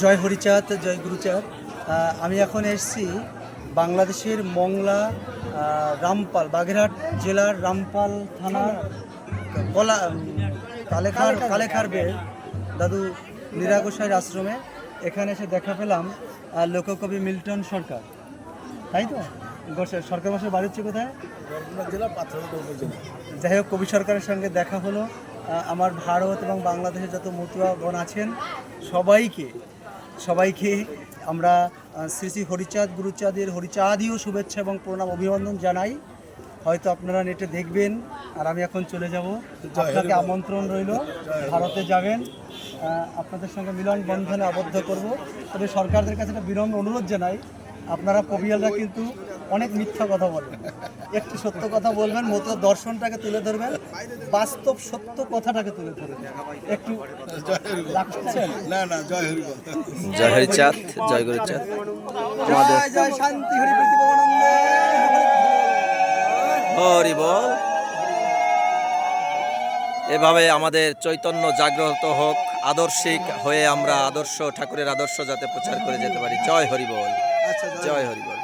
জয় হরিচাঁদ জয় গুরুচাঁদ। আমি এখন এসেছি বাংলাদেশের মংলা রামপাল বাগেরহাট জেলার রামপাল থানার কলা কালেখার কালেখার বের দাদু নিরাগোসাইয়ের আশ্রমে। এখানে এসে দেখা পেলাম লোককবি মিল্টন সরকার। তাই তো? সরকার মাসের বাড়ি হচ্ছে কোথায়? জেলা যাই হোক কবি সরকারের সঙ্গে দেখা হলো। আমার ভারত এবং বাংলাদেশের যত মতুয়াগণ আছেন সবাইকে সবাইকে আমরা শ্রী শ্রী হরিচাঁদ গুরুচাঁদের হরিচাঁদীয় শুভেচ্ছা এবং প্রণাম অভিনন্দন জানাই। হয়তো আপনারা নেটে দেখবেন আর আমি এখন চলে যাব। আপনাকে আমন্ত্রণ রইল। ভারতে যাবেন। আপনাদের সঙ্গে মিলন বন্ধনে আবদ্ধ করব। তবে সরকারদের কাছে একটা বিনম্র অনুরোধ জানাই। আপনারা কবিয়ালরা কিন্তু অনেক মিথ্যা কথা বলেন একটু সত্য কথা বলবেন মতো দর্শনটাকে তুলে ধরবেন বাস্তব সত্য কথাটাকে তুলে ধরবেন। একটু না না জয় হরি বল। জয় গুরুচাঁদ আমাদের জয় জয় শান্তি হরি হরি বল। এভাবে আমাদের চৈতন্য জাগ্রত হোক আদর্শিক হয়ে আমরা আদর্শ ঠাকুরের আদর্শ যাতে প্রচার করে যেতে পারি। জয় হরি বল। আচ্ছা জয় জয় হরি বল।